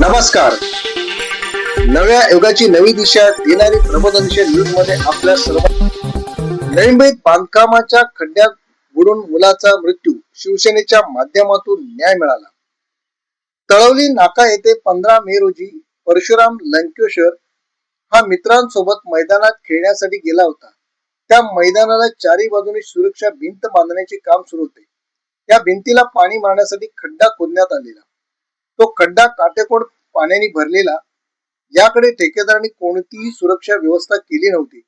नमस्कार. नव्या युगाची नवी दिशा देणारी प्रबोधनशील न्यूजमध्ये आपल्या सर्व मुंबईत बांधकामाच्या खड्ड्यात बुडून मुलाचा मृत्यू शिवसेनेच्या माध्यमातून न्याय मिळाला. तळवली नाका येथे पंधरा मे रोजी परशुराम लंकेश्वर हा मित्रांसोबत मैदानात खेळण्यासाठी गेला होता. त्या मैदानाला चारी बाजूने सुरक्षा भिंत बांधण्याचे काम सुरू होते. या भिंतीला पाणी मारण्यासाठी खड्डा खोदण्यात आलेला. तो खड्डा काटेकोड पाण्याने भरलेला याकडे ठेकेदारांनी कोणतीही सुरक्षा व्यवस्था केली नव्हती.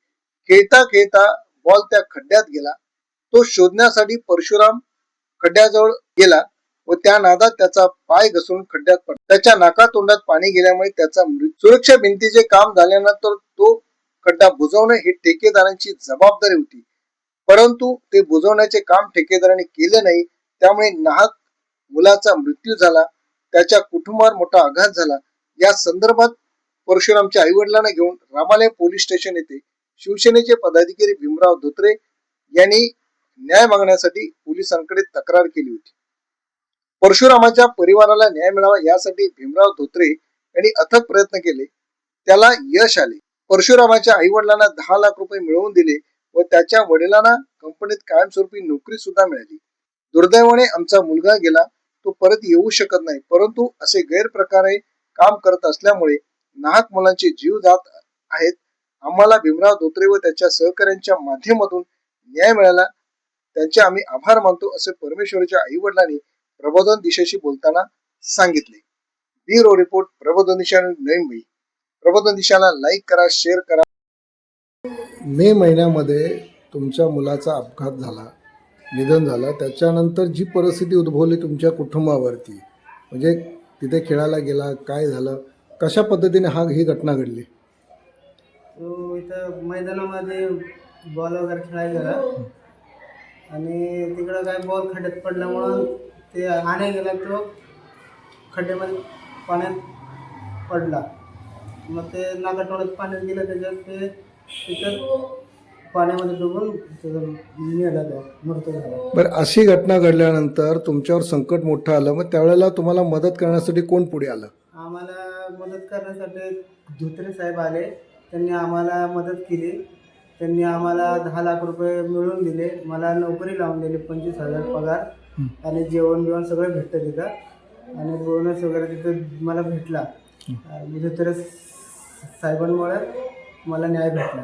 खेळता खेळता बॉल त्या खड्ड्यात गेला. तो शोधण्यासाठी परशुराम खड्ड्याजवळ गेला व त्या नादात त्याचा पाय घसरून खड्ड्यात पडला. त्याच्या नाकातोंडात पाणी गेल्यामुळे त्याचा मृत्यू सुरक्षा भिंतीचे काम झाल्यानंतर तो खड्डा बुजवणे ही ठेकेदारांची जबाबदारी होती. परंतु ते बुजवण्याचे काम ठेकेदारांनी केले नाही त्यामुळे नाहक मुलाचा मृत्यू झाला. त्याच्या कुटुंबावर मोठा आघात झाला. या संदर्भात परशुरामच्या आई वडिलांना घेऊन रामालय पोलीस स्टेशन येथे शिवसेनेचे पदाधिकारी भीमराव धोत्रे यांनी न्याय मागण्यासाठी पोलिसांकडे तक्रार केली होती. परशुरामाच्या परिवाराला न्याय मिळावा यासाठी भीमराव धोत्रे यांनी अथक प्रयत्न केले. त्याला यश आले. परशुरामाच्या आई वडिलांना दहा लाख रुपये मिळवून दिले व त्याच्या वडिलांना कंपनीत कायमस्वरूपी नोकरी सुद्धा मिळाली. दुर्दैवाने आमचा मुलगा गेला. तो परत येऊ शकत नाही. परंतु असे गैरप्रकारे काम करत असल्यामुळे नाहक मुलांचे जीव जात आहेत. आम्हाला भीमराव धोत्रे व त्याच्या सहकाऱ्यांच्या माध्यमातून न्याय मिळाला. त्यांचे आम्ही आभार मानतो असे परमेश्वराच्या आई वडिलांनी प्रबोधन दिशेशी बोलताना सांगितले. ब्युरो रिपोर्ट प्रबोधन दिशा नवी मुंबई. प्रबोधन दिशाला लाईक करा शेअर करा. मे महिन्यामध्ये तुमच्या मुलाचा अपघात झाला. निधन झालं. त्याच्यानंतर जी परिस्थिती उद्भवली तुमच्या कुटुंबावरती म्हणजे तिथे खेळायला गेला काय झालं? कशा पद्धतीने हा ही घटना घडली? तो इथं मैदानामध्ये बॉल वगैरे खेळायला गेला. आणि तिकडं काय बॉल खड्ड्यात पडल्यामुळं ते आणायला गेला तो. खड्ड्यामध्ये पाण्यात पडला. मग ते नागाटोळ्यात पाण्यात गेलं त्याच्यात ते तिथं पाण्यामध्ये डुबून त्याचं मेला तो मृत झाला. बरं अशी घटना घडल्यानंतर तुमच्यावर संकट मोठं आलं मग त्यावेळेला तुम्हाला मदत करण्यासाठी कोण पुढे आलं? आम्हाला मदत करण्यासाठी धोत्रे साहेब आले. त्यांनी आम्हाला मदत केली. त्यांनी आम्हाला दहा लाख रुपये मिळवून दिले. मला नोकरी लावून दिली पंचवीस हजार पगार आणि जेवण बिवण सगळं भेटतं तिथं. आणि बोनस वगैरे तिथं मला भेटला. धोत्रे साहेबांमुळे मला न्याय भेटला.